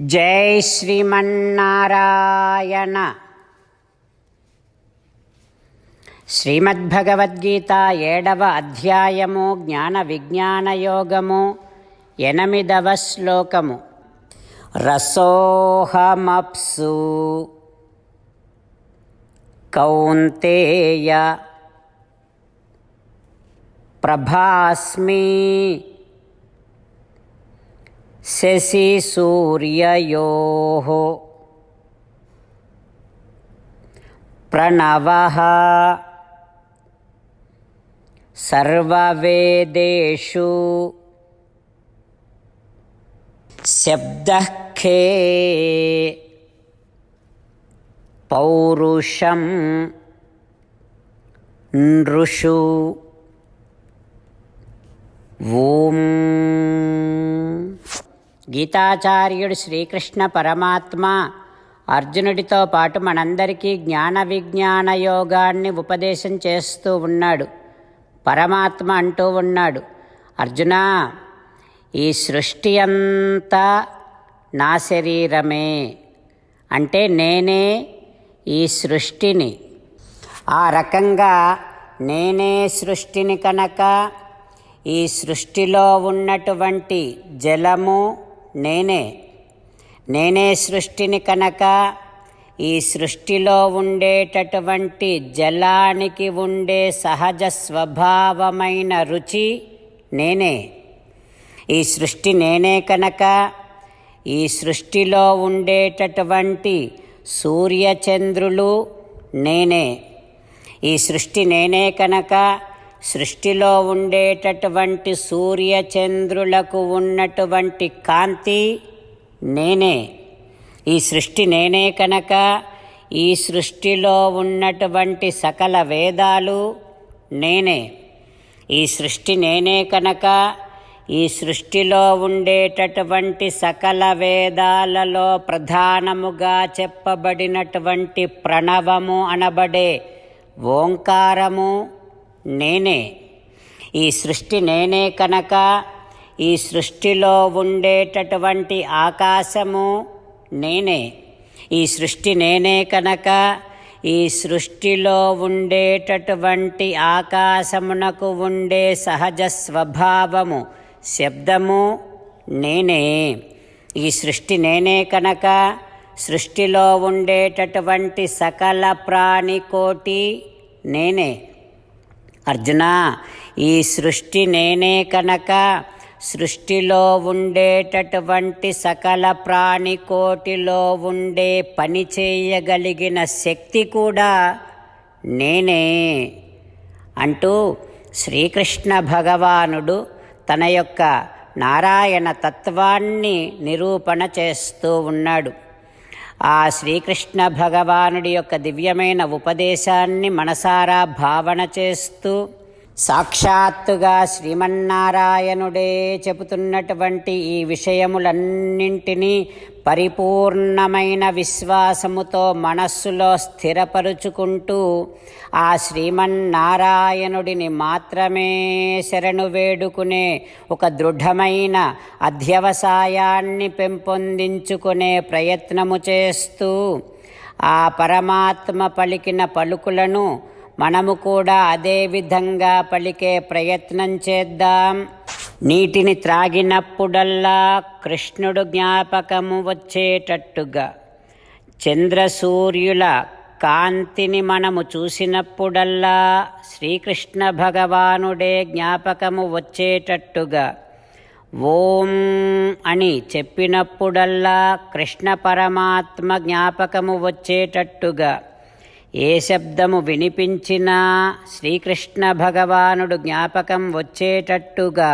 జై శ్రీమన్నారాయణ. శ్రీమద్భగవద్గీత ఏడవ అధ్యాయము జ్ఞాన విజ్ఞాన యోగము ఎనిమిదవ శ్లోకము. రసోహమప్సు. కౌంతేయ. ప్రభాస్మి. शशिसूर्ययोः प्रणवः। सर्ववेदेषु। शब्दः खे। पौरुषं नृषु। ॐ గీతాచార్యుడు శ్రీకృష్ణ పరమాత్మ అర్జునుడితో పాటు మనందరికీ జ్ఞాన విజ్ఞాన యోగాన్ని ఉపదేశం చేస్తూ ఉన్నాడు. పరమాత్మ అంటూ ఉన్నాడు. అర్జున ఈ సృష్టి అంతా నా శరీరమే. అంటే నేనే ఈ సృష్టిని. ఆ రకంగా నేనే సృష్టిని కనుక ఈ సృష్టిలో ఉన్నటువంటి జలము నేనే. నేనే సృష్టిని కనుక ఈ సృష్టిలో ఉండేటటువంటి జలానికి ఉండే సహజ స్వభావమైన రుచి నేనే. ఈ సృష్టి నేనే కనుక ఈ సృష్టిలో ఉండేటటువంటి సూర్యచంద్రులు నేనే. ఈ సృష్టి నేనే కనుక సృష్టిలో ఉండేటటువంటి సూర్యచంద్రులకు ఉన్నటువంటి కాంతి నేనే. ఈ సృష్టి నేనే కనుక. ఈ సృష్టిలో ఉన్నటువంటి సకల వేదాలు నేనే. ఈ సృష్టి నేనే కనుక. ఈ సృష్టిలో ఉండేటటువంటి సకల వేదాలలో ప్రధానముగా చెప్పబడినటువంటి ప్రణవము అనబడే ఓంకారము నేనే. ఈ సృష్టి నేనే కనుక ఈ సృష్టిలో ఉండేటటువంటి ఆకాశము నేనే. ఈ సృష్టి నేనే కనుక ఈ సృష్టిలో ఉండేటటువంటి ఆకాశమునకు ఉండే సహజ స్వభావము శబ్దము నేనే. ఈ సృష్టి నేనే కనుక సృష్టిలో ఉండేటటువంటి సకల ప్రాణికోటి నేనే. అర్జున ఈ సృష్టి నేనే కనుక. సృష్టిలో ఉండేటటువంటి సకల ప్రాణికోటిలో ఉండే పని చేయగలిగిన శక్తి కూడా నేనే. అంటూ శ్రీకృష్ణ భగవానుడు తన యొక్క నారాయణ తత్వాన్ని నిరూపణ చేస్తూ ఉన్నాడు. ఆ శ్రీకృష్ణ భగవానుడి యొక్క దివ్యమైన ఉపదేశాన్ని మనసారా భావన చేస్తూ సాక్షాత్తుగా శ్రీమన్నారాయణుడే చెబుతున్నటువంటి ఈ విషయములన్నింటినీ పరిపూర్ణమైన విశ్వాసముతో మనస్సులో స్థిరపరుచుకుంటూ ఆ శ్రీమన్నారాయణుడిని మాత్రమే శరణు వేడుకునే ఒక దృఢమైన అధ్యవసాయాన్ని పెంపొందించుకునే ప్రయత్నము చేస్తూ ఆ పరమాత్మ పలికిన పలుకులను మనము కూడా అదే విధంగా పలికే ప్రయత్నం చేద్దాం. నీటిని త్రాగినప్పుడల్లా కృష్ణుడు జ్ఞాపకము వచ్చేటట్టుగా చంద్రసూర్యుల కాంతిని మనము చూసినప్పుడల్లా శ్రీకృష్ణ భగవానుడే జ్ఞాపకము వచ్చేటట్టుగా ఓం అని చెప్పినప్పుడల్లా కృష్ణ పరమాత్మ జ్ఞాపకము వచ్చేటట్టుగా ఏ శబ్దము వినిపించినా శ్రీకృష్ణ భగవానుడు జ్ఞాపకం వచ్చేటట్టుగా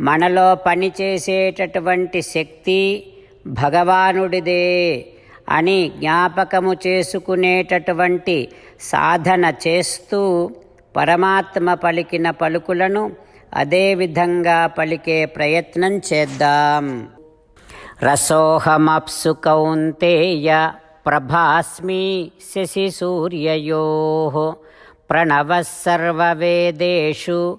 మనలో పనిచేసేటటువంటి శక్తి భగవానుడిదే అని జ్ఞాపకము చేసుకునేటటువంటి సాధన చేస్తూ పరమాత్మ పలికిన పలుకులను అదేవిధంగా పలికే ప్రయత్నం చేద్దాం. రసోహమప్సు కౌంతేయ ప్రభాస్మి శశిసూర్యయో ప్రణవసర్వవేదేషు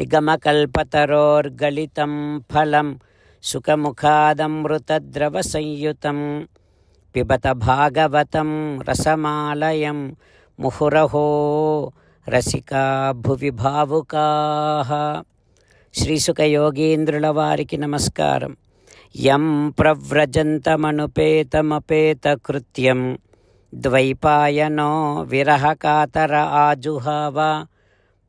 నిగమకల్పతరోర్గలితం ఫలం సుఖముఖాదమృతద్రవసంయుతం పిబత భాగవతం రసమాలయం ముహురహో రసికా భువి భావుకా. శ్రీసుఖయోగీంద్రుల వారికి నమస్కారం. యం ప్రవ్రజంతమనుపేతమపేతకృత్యం. ద్వైపాయనో విరహకాతర ఆజుహావా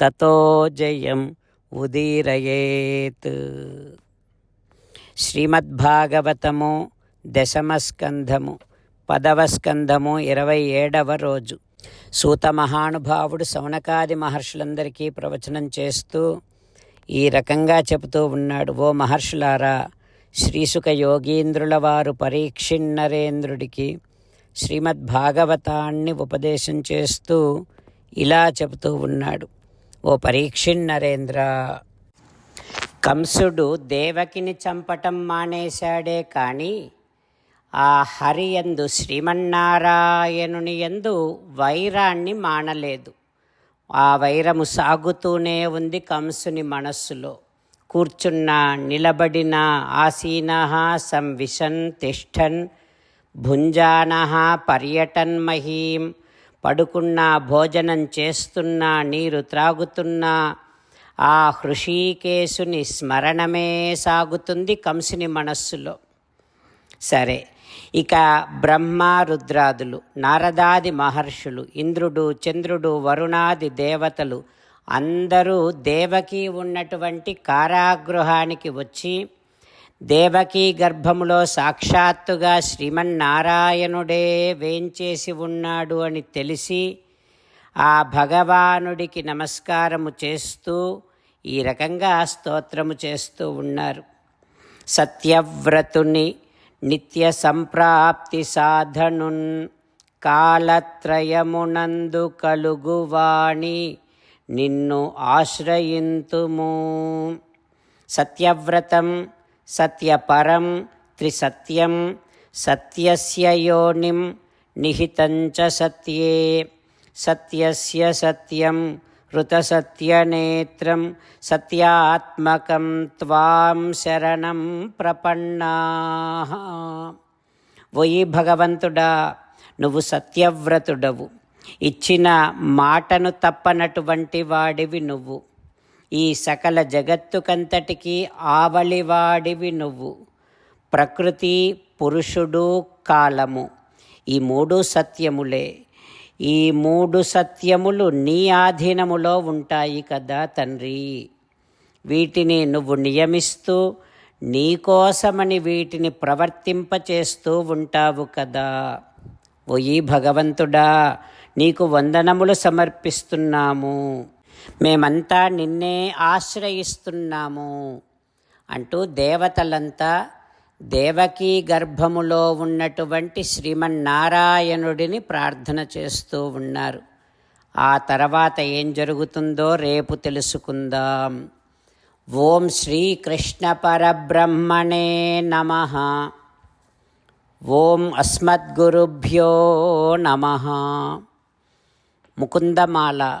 తతో జయం ఉదీరయేత్. శ్రీమద్భాగవతము దశమస్కంధము పదవ స్కంధము ఇరవై ఏడవ రోజు. సూత మహానుభావుడు సౌనకాది మహర్షులందరికీ ప్రవచనం చేస్తూ ఈ రకంగా చెబుతూ ఉన్నాడు. ఓ మహర్షులారా శ్రీసుక యోగీంద్రుల వారు పరీక్షిన్నరేంద్రుడికి శ్రీమద్భాగవతాన్ని ఉపదేశం చేస్తూ ఇలా చెబుతూ ఉన్నాడు. ఓ పరీక్షిన్నరేంద్ర కంసుడు దేవకిని చంపటం మానేశాడే కానీ ఆ హరి ఎందు శ్రీమన్నారాయణుని ఎందు వైరాన్ని మానలేదు. ఆ వైరము సాగుతూనే ఉంది కంసుని మనస్సులో. కూర్చున్న నిలబడిన ఆసీన సంవిశన్ తిష్టన్ భుంజాన పర్యటన్ మహీం పడుకున్నా భోజనం చేస్తున్నా నీరు త్రాగుతున్నా ఆ హృషీకేశుని స్మరణమే సాగుతుంది కంసుని మనస్సులో. సరే ఇక బ్రహ్మ రుద్రాదులు నారదాది మహర్షులు ఇంద్రుడు చంద్రుడు వరుణాది దేవతలు అందరూ దేవకి ఉన్నటువంటి కారాగృహానికి వచ్చి దేవకీ గర్భములో సాక్షాత్తుగా శ్రీమన్నారాయణుడే వేంచేసి ఉన్నాడు అని తెలిసి ఆ భగవానుడికి నమస్కారము చేస్తూ ఈ రకంగా స్తోత్రము చేస్తూ ఉన్నారు. సత్యవ్రతుని నిత్య సంప్రాప్తి సాధనున్ కాలత్రయమునందు కలుగువాణి నిన్ను ఆశ్రయింతుము. సత్యవ్రతం సత్యపరం త్రిసత్యం సత్యస్య యోనిం నిహితంచ సత్యే సత్యస్య సత్యం ఋతసత్యనేత్రం సత్యాత్మకం త్వాం శరణం ప్రపన్నా ఓయి భగవంతుడా నువ్వు సత్యవ్రతుడవు. ఇచ్చిన మాటను తప్పనటువంటి వాడివి నువ్వు. ఈ సకల జగత్తుకంతటికి ఆవలివాడివి నువ్వు. ప్రకృతి పురుషుడు కాలము. ఈ మూడు సత్యములే. ఈ మూడు సత్యములు నీ ఆధీనములో ఉంటాయి కదా తండ్రి. వీటిని నువ్వు నియమిస్తూ నీకోసమని వీటిని ప్రవర్తింపచేస్తూ ఉంటావు కదా. ఓయి భగవంతుడా నీకు వందనములు సమర్పిస్తున్నాము. మేమంతా నిన్నే ఆశ్రయిస్తున్నాము అంటూ దేవతలంతా దేవకీ గర్భములో ఉన్నటువంటి శ్రీమన్నారాయణుడిని ప్రార్థన చేస్తూ ఉన్నారు. ఆ తర్వాత ఏం జరుగుతుందో రేపు తెలుసుకుందాం. ఓం శ్రీకృష్ణ పరబ్రహ్మణే నమ. ఓం అస్మద్గురుభ్యో నమ. ముకుందమాల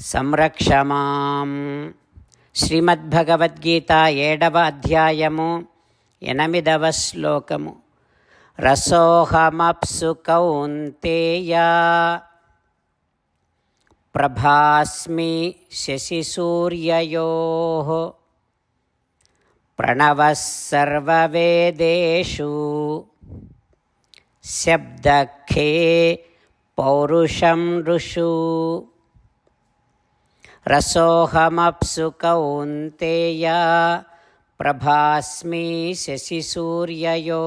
సంరక్ష మాం. శ్రీమద్భగవద్గీత ఏడవ అధ్యాయము ఎనిమిదవ శ్లోకము. రసోహమప్సు కౌంతేయ. ప్రభాస్మి శశిసూర్యయో. ప్రణవసర్వేదేషు శబ్దఖే పౌరుషం ఋషు. రసోహమప్సు కౌంతేయ ప్రభాస్మి శశిసూర్యయో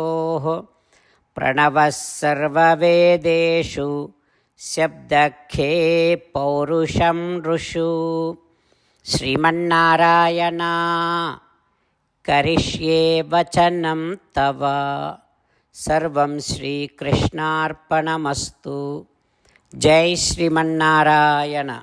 ప్రణవసర్వేదేషు శబ్దఖే పౌరుషం ఋషు. శ్రీమన్నారాయణ కరిష్యే వచనం తవ. సర్వం శ్రీకృష్ణార్పణమస్తు. జై శ్రీమన్నారాయణ.